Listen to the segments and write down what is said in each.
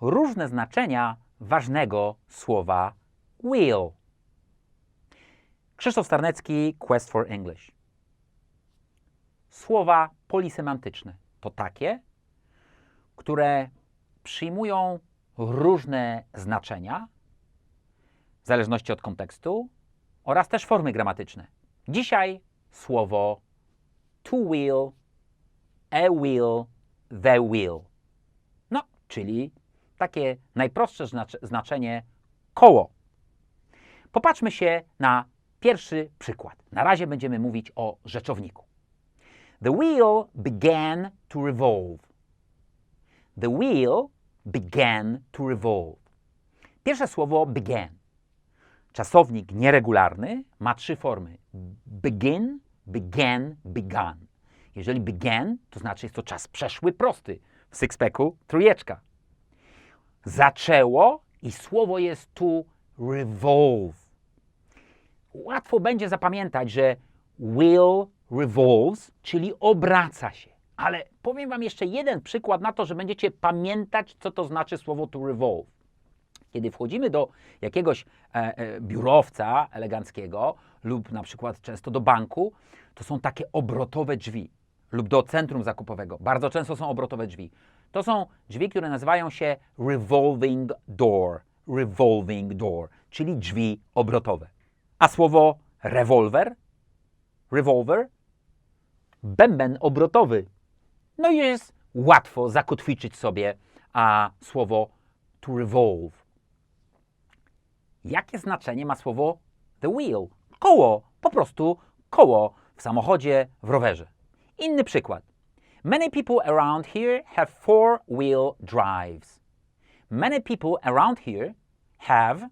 różne znaczenia ważnego słowa will. Krzysztof Starnecki, Quest for English. Słowa polisemantyczne to takie, które przyjmują różne znaczenia w zależności od kontekstu oraz też formy gramatyczne. Dzisiaj słowo to will, a will, the will. No, czyli takie najprostsze znac- znaczenie koło. Popatrzmy się na pierwszy przykład. Na razie będziemy mówić o rzeczowniku. The wheel began to revolve. The wheel began to revolve. Pierwsze słowo began. Czasownik nieregularny ma trzy formy: begin, began, begun. Jeżeli began, to znaczy jest to czas przeszły prosty. W sixpacku trójeczka. Zaczęło i słowo jest tu revolve. Łatwo będzie zapamiętać, że will revolves, czyli obraca się. Ale powiem Wam jeszcze jeden przykład na to, że będziecie pamiętać, co to znaczy słowo to revolve. Kiedy wchodzimy do jakiegoś e, e, biurowca eleganckiego lub na przykład często do banku, to są takie obrotowe drzwi lub do centrum zakupowego. Bardzo często są obrotowe drzwi. To są drzwi, które nazywają się revolving door. Revolving door, czyli drzwi obrotowe. A słowo rewolwer, rewolver, bęben obrotowy. No i jest łatwo zakotwiczyć sobie a, słowo to revolve. Jakie znaczenie ma słowo the wheel? Koło, po prostu koło w samochodzie, w rowerze. Inny przykład. Many people around here have four-wheel drives. Many people around here have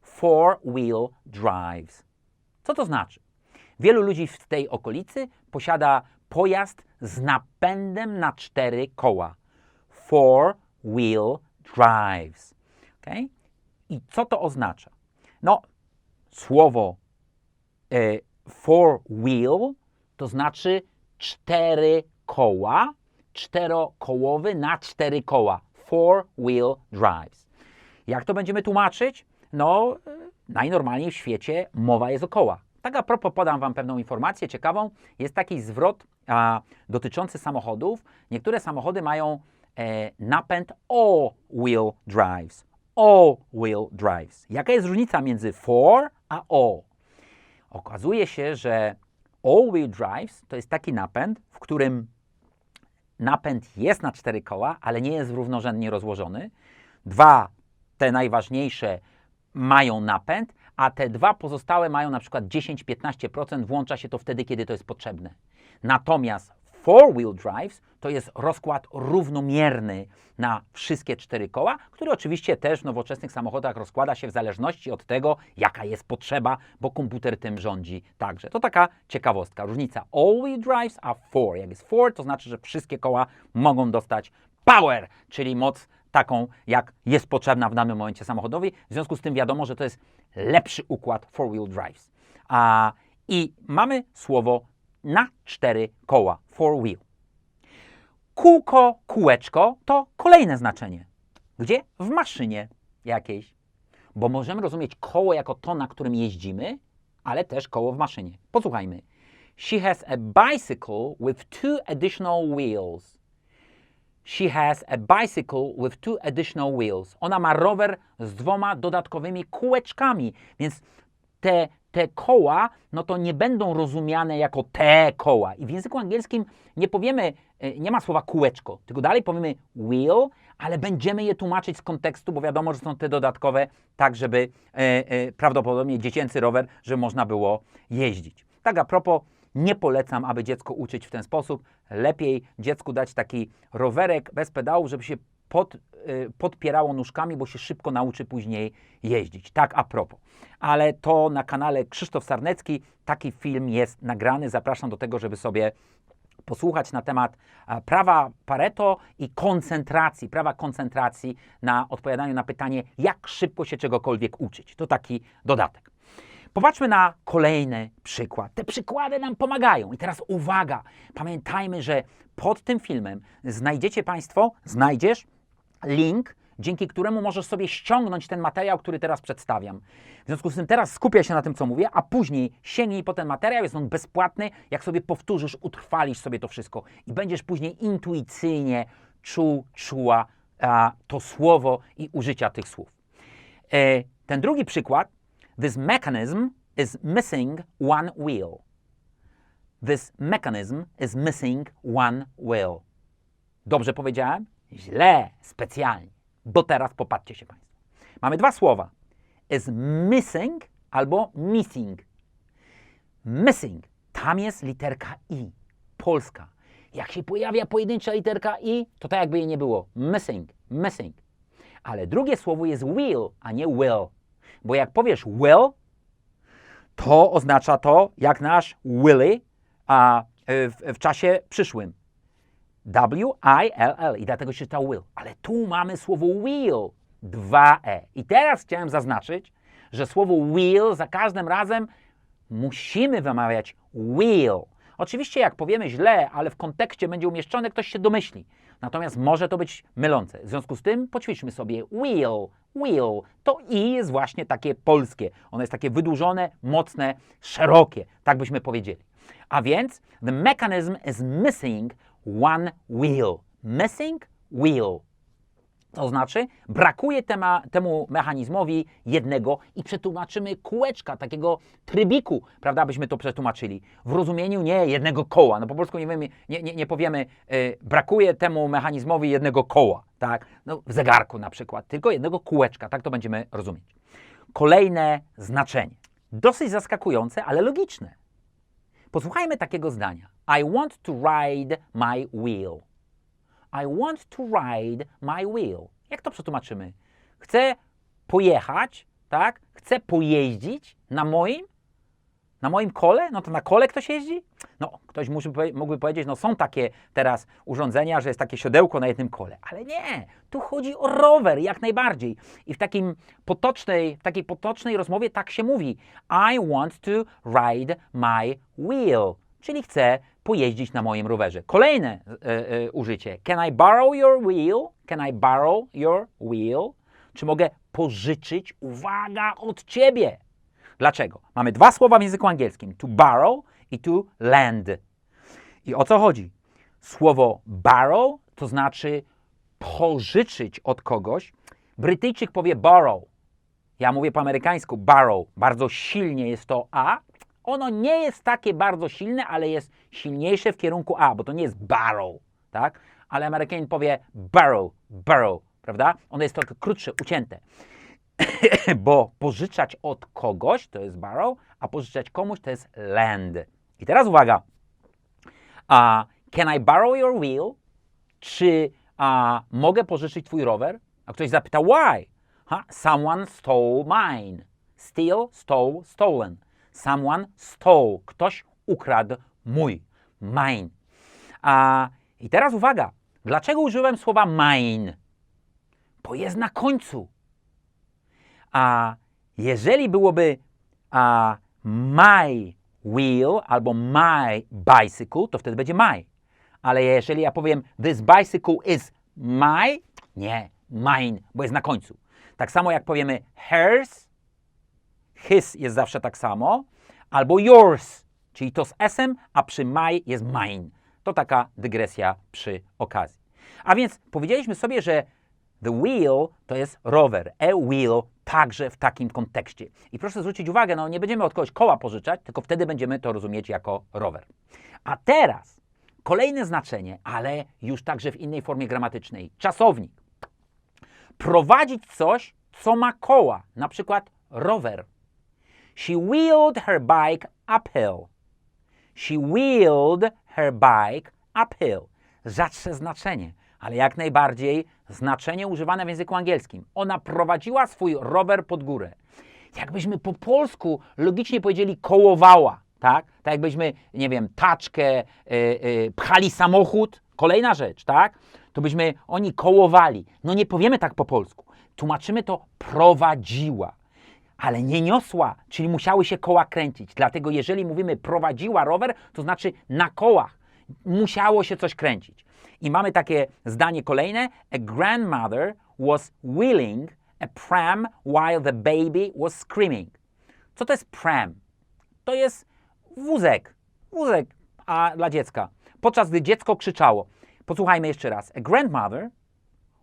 four-wheel drives. Co to znaczy? Wielu ludzi w tej okolicy posiada pojazd z napędem na cztery koła. Four-wheel drives. Okay? I co to oznacza? No, słowo e, four-wheel to znaczy cztery koła, czterokołowy na cztery koła. Four-wheel drives. Jak to będziemy tłumaczyć? No, e, najnormalniej w świecie mowa jest o kołach. Tak a propos podam Wam pewną informację ciekawą. Jest taki zwrot a, dotyczący samochodów. Niektóre samochody mają e, napęd all-wheel drives. All-wheel drives. Jaka jest różnica między four a all? Okazuje się, że all-wheel drives to jest taki napęd, w którym napęd jest na cztery koła, ale nie jest równorzędnie rozłożony. Dwa, te najważniejsze, mają napęd, a te dwa pozostałe mają na przykład 10-15%, włącza się to wtedy, kiedy to jest potrzebne. Natomiast four-wheel drives to jest rozkład równomierny na wszystkie cztery koła, który oczywiście też w nowoczesnych samochodach rozkłada się w zależności od tego, jaka jest potrzeba, bo komputer tym rządzi także. To taka ciekawostka. Różnica all-wheel drives a four. Jak jest four, to znaczy, że wszystkie koła mogą dostać power, czyli moc taką, jak jest potrzebna w danym momencie samochodowi. W związku z tym wiadomo, że to jest lepszy układ four-wheel drives. A, I mamy słowo na cztery koła, four wheel. Kółko, kółeczko to kolejne znaczenie. Gdzie? W maszynie jakiejś. Bo możemy rozumieć koło jako to, na którym jeździmy, ale też koło w maszynie. Posłuchajmy. She has a bicycle with two additional wheels. She has a bicycle with two additional wheels. Ona ma rower z dwoma dodatkowymi kółeczkami, więc te, te koła, no to nie będą rozumiane jako te koła. I w języku angielskim nie powiemy, e, nie ma słowa kółeczko, tylko dalej powiemy wheel, ale będziemy je tłumaczyć z kontekstu, bo wiadomo, że są te dodatkowe, tak żeby e, e, prawdopodobnie dziecięcy rower, żeby można było jeździć. Tak a propos, nie polecam, aby dziecko uczyć w ten sposób. Lepiej dziecku dać taki rowerek bez pedału, żeby się pod, y, podpierało nóżkami, bo się szybko nauczy później jeździć. Tak a propos. Ale to na kanale Krzysztof Sarnecki taki film jest nagrany. Zapraszam do tego, żeby sobie posłuchać na temat prawa Pareto i koncentracji, prawa koncentracji na odpowiadaniu na pytanie, jak szybko się czegokolwiek uczyć. To taki dodatek. Popatrzmy na kolejny przykład. Te przykłady nam pomagają. I teraz uwaga, pamiętajmy, że pod tym filmem znajdziecie Państwo, znajdziesz link dzięki któremu możesz sobie ściągnąć ten materiał, który teraz przedstawiam. W związku z tym teraz skupię się na tym, co mówię, a później sięgnij po ten materiał, jest on bezpłatny. Jak sobie powtórzysz, utrwalisz sobie to wszystko i będziesz później intuicyjnie czuł, czuła a, to słowo i użycia tych słów. E, ten drugi przykład, this mechanism is missing one wheel. This mechanism is missing one wheel. Dobrze powiedziałem? Źle, specjalnie. Bo teraz popatrzcie się Państwo. Mamy dwa słowa. Is missing albo missing. Missing. Tam jest literka i. Polska. Jak się pojawia pojedyncza literka i, to tak jakby jej nie było. Missing, missing. Ale drugie słowo jest will, a nie will. Bo jak powiesz will, to oznacza to jak nasz Willy a, w, w czasie przyszłym. W-I-L-L i dlatego się czyta will. Ale tu mamy słowo will, dwa e I teraz chciałem zaznaczyć, że słowo will za każdym razem musimy wymawiać will. Oczywiście jak powiemy źle, ale w kontekście będzie umieszczone, ktoś się domyśli. Natomiast może to być mylące. W związku z tym poćwiczmy sobie will, will. To i jest właśnie takie polskie. Ono jest takie wydłużone, mocne, szerokie. Tak byśmy powiedzieli. A więc the mechanism is missing one wheel. Missing wheel. To znaczy, brakuje tema, temu mechanizmowi jednego i przetłumaczymy kółeczka, takiego trybiku, prawda, byśmy to przetłumaczyli. W rozumieniu nie jednego koła. No po polsku nie, wiemy, nie, nie, nie powiemy, y, brakuje temu mechanizmowi jednego koła, tak? No, w zegarku na przykład, tylko jednego kółeczka, tak to będziemy rozumieć. Kolejne znaczenie. Dosyć zaskakujące, ale logiczne. Posłuchajmy takiego zdania. I want to ride my wheel. I want to ride my wheel. Jak to przetłumaczymy? Chcę pojechać, tak? Chcę pojeździć na moim, na moim kole? No to na kole ktoś jeździ? No, ktoś mógłby powiedzieć, no są takie teraz urządzenia, że jest takie siodełko na jednym kole. Ale nie, tu chodzi o rower jak najbardziej. I w, takim potocznej, w takiej potocznej rozmowie tak się mówi. I want to ride my wheel. Czyli chcę pojeździć na moim rowerze. Kolejne e, e, użycie. Can I borrow your wheel? Can I borrow your wheel? Czy mogę pożyczyć, uwaga, od ciebie? Dlaczego? Mamy dwa słowa w języku angielskim: to borrow i to lend. I o co chodzi? Słowo borrow to znaczy pożyczyć od kogoś. Brytyjczyk powie borrow. Ja mówię po amerykańsku borrow. Bardzo silnie jest to A, ono nie jest takie bardzo silne, ale jest silniejsze w kierunku A, bo to nie jest barrow, tak? Ale Amerykanin powie barrow, barrow, prawda? Ono jest trochę krótsze, ucięte. bo pożyczać od kogoś to jest borrow, a pożyczać komuś to jest lend. I teraz uwaga. Uh, can I borrow your wheel? Czy uh, mogę pożyczyć twój rower? A ktoś zapyta, why? Huh? Someone stole mine. Steal, stole, stolen. Someone stole. Ktoś ukradł mój. Mine. A, I teraz uwaga. Dlaczego użyłem słowa mine? Bo jest na końcu. A jeżeli byłoby a, my wheel albo my bicycle, to wtedy będzie my. Ale jeżeli ja powiem this bicycle is my, nie, mine, bo jest na końcu. Tak samo jak powiemy hers, his jest zawsze tak samo, albo yours, czyli to z s-em, a przy my jest mine. To taka dygresja przy okazji. A więc powiedzieliśmy sobie, że the wheel to jest rower, a wheel także w takim kontekście. I proszę zwrócić uwagę, no nie będziemy od kogoś koła pożyczać, tylko wtedy będziemy to rozumieć jako rower. A teraz kolejne znaczenie, ale już także w innej formie gramatycznej. Czasownik. Prowadzić coś, co ma koła, na przykład rower. She wheeled her bike uphill. She wheeled her bike uphill. Rzadsze znaczenie, ale jak najbardziej znaczenie używane w języku angielskim. Ona prowadziła swój rower pod górę. Jakbyśmy po polsku logicznie powiedzieli kołowała, tak? Tak jakbyśmy, nie wiem, taczkę, yy, yy, pchali samochód, kolejna rzecz, tak? To byśmy oni kołowali. No nie powiemy tak po polsku. Tłumaczymy to prowadziła ale nie niosła, czyli musiały się koła kręcić. Dlatego jeżeli mówimy prowadziła rower, to znaczy na kołach musiało się coś kręcić. I mamy takie zdanie kolejne: A grandmother was wheeling a pram while the baby was screaming. Co to jest pram? To jest wózek. Wózek a, dla dziecka. Podczas gdy dziecko krzyczało. Posłuchajmy jeszcze raz. A grandmother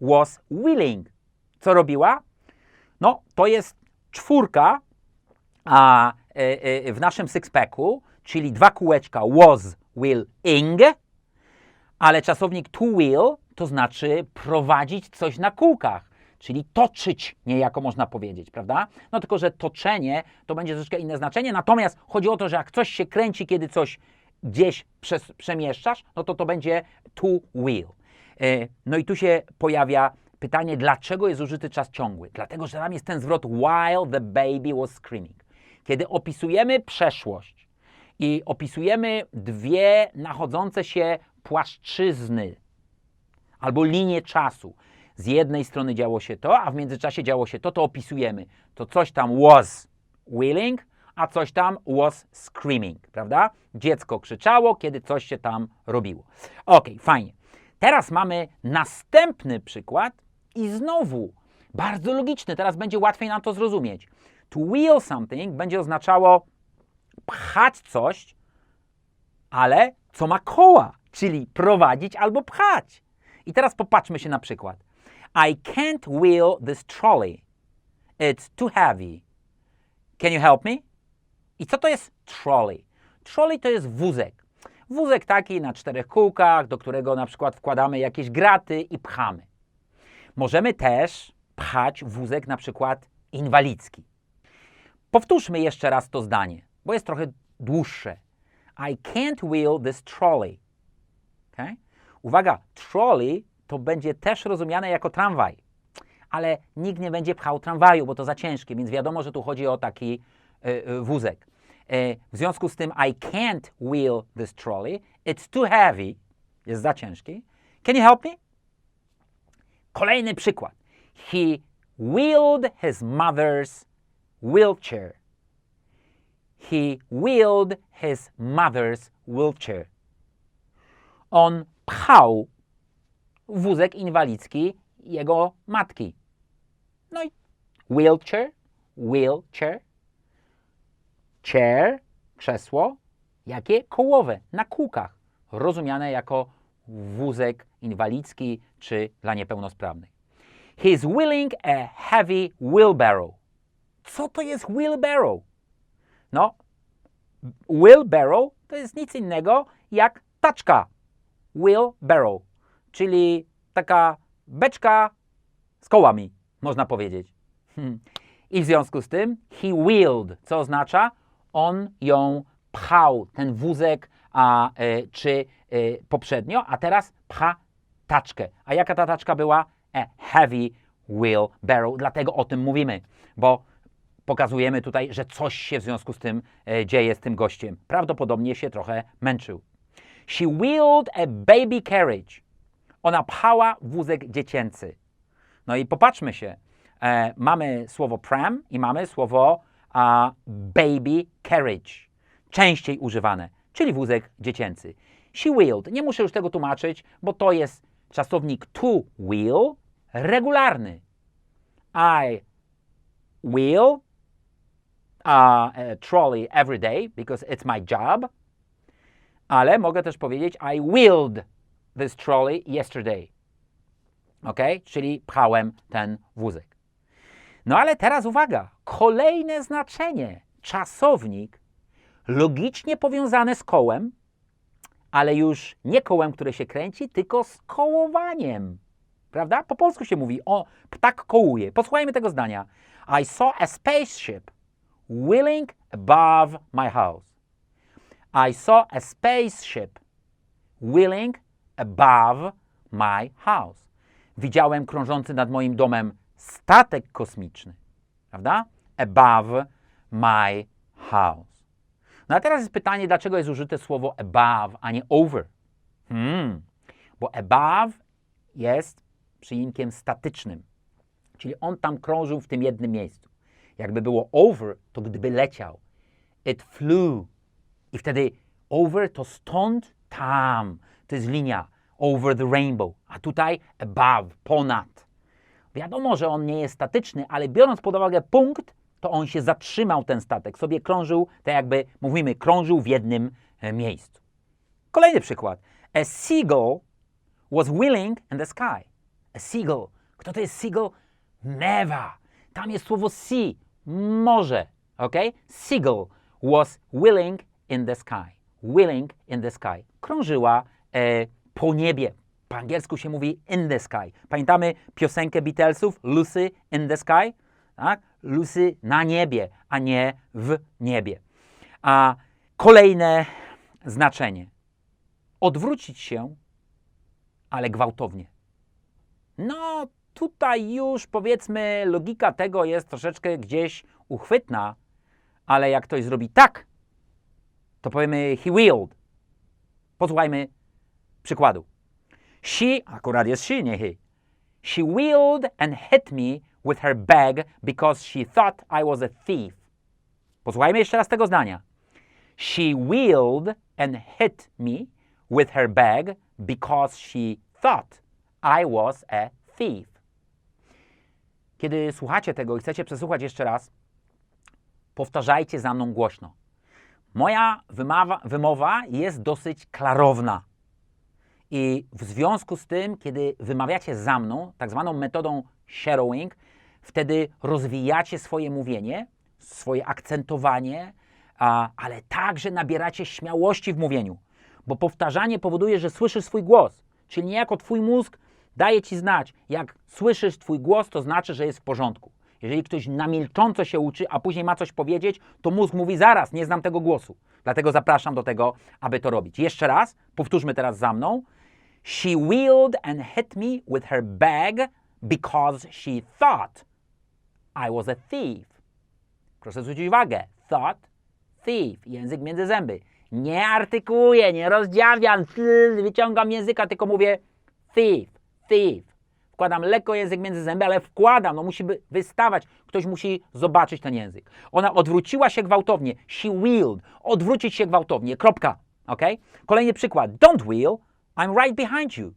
was wheeling. Co robiła? No, to jest czwórka a, e, e, w naszym sixpacku, czyli dwa kółeczka was, will, ing, ale czasownik to will to znaczy prowadzić coś na kółkach, czyli toczyć niejako można powiedzieć, prawda? No tylko, że toczenie to będzie troszeczkę inne znaczenie, natomiast chodzi o to, że jak coś się kręci, kiedy coś gdzieś przemieszczasz, no to to będzie to will. E, No i tu się pojawia pytanie, dlaczego jest użyty czas ciągły? Dlatego, że tam jest ten zwrot while the baby was screaming. Kiedy opisujemy przeszłość i opisujemy dwie nachodzące się płaszczyzny albo linie czasu. Z jednej strony działo się to, a w międzyczasie działo się to, to opisujemy. To coś tam was willing, a coś tam was screaming, prawda? Dziecko krzyczało, kiedy coś się tam robiło. Ok, fajnie. Teraz mamy następny przykład i znowu bardzo logiczny. Teraz będzie łatwiej nam to zrozumieć. To wheel something będzie oznaczało pchać coś, ale co ma koła, czyli prowadzić albo pchać. I teraz popatrzmy się na przykład. I can't wheel this trolley. It's too heavy. Can you help me? I co to jest trolley? Trolley to jest wózek. Wózek taki na czterech kółkach, do którego na przykład wkładamy jakieś graty i pchamy. Możemy też pchać wózek na przykład inwalidzki. Powtórzmy jeszcze raz to zdanie, bo jest trochę dłuższe. I can't wheel this trolley. Okay? Uwaga, trolley to będzie też rozumiane jako tramwaj, ale nikt nie będzie pchał tramwaju, bo to za ciężkie, więc wiadomo, że tu chodzi o taki y, y, wózek. Y, w związku z tym I can't wheel this trolley, it's too heavy, jest za ciężki. Can you help me? Kolejny przykład. He wheeled his mother's wheelchair. He wheeled his mother's wheelchair. On pchał wózek inwalidzki jego matki. No i wheelchair, wheelchair, chair, krzesło, jakie kołowe, na kółkach, rozumiane jako wózek inwalidzki czy dla niepełnosprawnych. He's wheeling a heavy wheelbarrow. Co to jest wheelbarrow? No, wheelbarrow to jest nic innego jak taczka. Wheelbarrow, czyli taka beczka z kołami, można powiedzieć. Hmm. I w związku z tym he wheeled, co oznacza on ją pchał, ten wózek, a, e, czy e, poprzednio, a teraz pcha taczkę. A jaka ta taczka była? A heavy wheelbarrow, dlatego o tym mówimy, bo pokazujemy tutaj, że coś się w związku z tym e, dzieje z tym gościem. Prawdopodobnie się trochę męczył. She wheeled a baby carriage. Ona pchała wózek dziecięcy. No i popatrzmy się. E, mamy słowo pram i mamy słowo a, baby carriage. Częściej używane, czyli wózek dziecięcy. She wheeled. Nie muszę już tego tłumaczyć, bo to jest czasownik to wheel regularny. I wheel a, a trolley every day because it's my job. Ale mogę też powiedzieć I wheeled this trolley yesterday. Ok? Czyli pchałem ten wózek. No ale teraz uwaga, kolejne znaczenie. Czasownik logicznie powiązane z kołem, ale już nie kołem, które się kręci, tylko z kołowaniem. Prawda? Po polsku się mówi, o, ptak kołuje. Posłuchajmy tego zdania. I saw a spaceship wheeling above my house. I saw a spaceship wheeling above my house. Widziałem krążący nad moim domem statek kosmiczny. Prawda? Above my house. No a teraz jest pytanie, dlaczego jest użyte słowo above, a nie over? Hmm. Bo above jest przyimkiem statycznym. Czyli on tam krążył w tym jednym miejscu. Jakby było over, to gdyby leciał. It flew. I wtedy over to stąd, tam. To jest linia over the rainbow. A tutaj above, ponad. Wiadomo, że on nie jest statyczny, ale biorąc pod uwagę punkt, to on się zatrzymał, ten statek, sobie krążył, tak jakby mówimy, krążył w jednym e, miejscu. Kolejny przykład. A seagull was wheeling in the sky. A seagull. Kto to jest seagull? Mewa. Tam jest słowo sea, morze. Ok? Seagull was wheeling in the sky. Wheeling in the sky. Krążyła e, po niebie. Po angielsku się mówi in the sky. Pamiętamy piosenkę Beatlesów Lucy in the sky? Tak? Lucy na niebie, a nie w niebie. A kolejne znaczenie. Odwrócić się, ale gwałtownie. No, tutaj już powiedzmy logika tego jest troszeczkę gdzieś uchwytna, ale jak ktoś zrobi tak, to powiemy he willed. Posłuchajmy przykładu. She, akurat jest she, nie he. She wheeled and hit me with her bag because she thought I was a thief. Posłuchajmy jeszcze raz tego zdania. She wheeled and hit me with her bag because she thought I was a thief. Kiedy słuchacie tego i chcecie przesłuchać jeszcze raz, powtarzajcie za mną głośno. Moja wymawa, wymowa jest dosyć klarowna. I w związku z tym, kiedy wymawiacie za mną, tak zwaną metodą shadowing, wtedy rozwijacie swoje mówienie, swoje akcentowanie, a, ale także nabieracie śmiałości w mówieniu, bo powtarzanie powoduje, że słyszysz swój głos, czyli niejako twój mózg daje ci znać, jak słyszysz twój głos, to znaczy, że jest w porządku. Jeżeli ktoś na milcząco się uczy, a później ma coś powiedzieć, to mózg mówi zaraz, nie znam tego głosu. Dlatego zapraszam do tego, aby to robić. Jeszcze raz, powtórzmy teraz za mną. She wheeled and hit me with her bag because she thought I was a thief. Proszę zwrócić uwagę. Thought, thief. Język między zęby. Nie artykułuję, nie rozdziawiam, wyciągam języka, tylko mówię thief, thief. Wkładam lekko język między zęby, ale wkładam, no musi wystawać. Ktoś musi zobaczyć ten język. Ona odwróciła się gwałtownie. She wheeled. Odwrócić się gwałtownie. Kropka. Ok? Kolejny przykład. Don't wheel. I'm right behind you.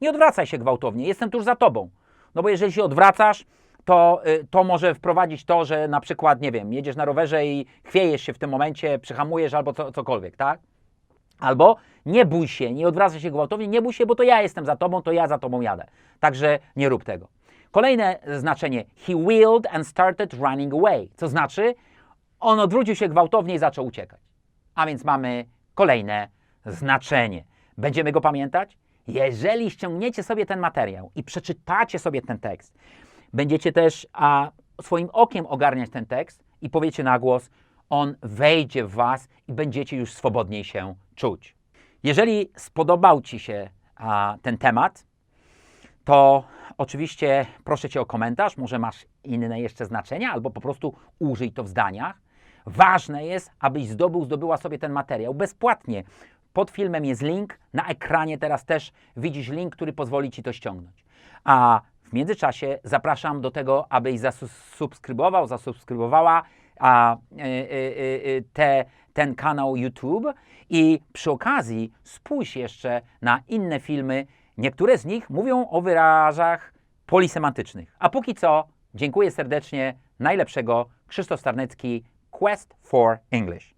Nie odwracaj się gwałtownie. Jestem tuż za tobą. No bo jeżeli się odwracasz, to, y, to może wprowadzić to, że na przykład, nie wiem, jedziesz na rowerze i chwiejesz się w tym momencie, przyhamujesz albo co, cokolwiek, tak? Albo nie bój się, nie odwracaj się gwałtownie, nie bój się, bo to ja jestem za tobą, to ja za tobą jadę. Także nie rób tego. Kolejne znaczenie. He wheeled and started running away. Co znaczy, on odwrócił się gwałtownie i zaczął uciekać. A więc mamy kolejne znaczenie. Będziemy go pamiętać? Jeżeli ściągniecie sobie ten materiał i przeczytacie sobie ten tekst, będziecie też a, swoim okiem ogarniać ten tekst i powiecie na głos, on wejdzie w Was i będziecie już swobodniej się czuć. Jeżeli spodobał Ci się a, ten temat, to oczywiście proszę Cię o komentarz, może masz inne jeszcze znaczenia, albo po prostu użyj to w zdaniach. Ważne jest, abyś zdobył, zdobyła sobie ten materiał bezpłatnie. Pod filmem jest link, na ekranie teraz też widzisz link, który pozwoli Ci to ściągnąć. A w międzyczasie zapraszam do tego, abyś zasubskrybował, zasubskrybowała a, y, y, y, te, ten kanał YouTube i przy okazji spójrz jeszcze na inne filmy. Niektóre z nich mówią o wyrazach polisemantycznych. A póki co, dziękuję serdecznie. Najlepszego. Krzysztof Starnecki, Quest for English.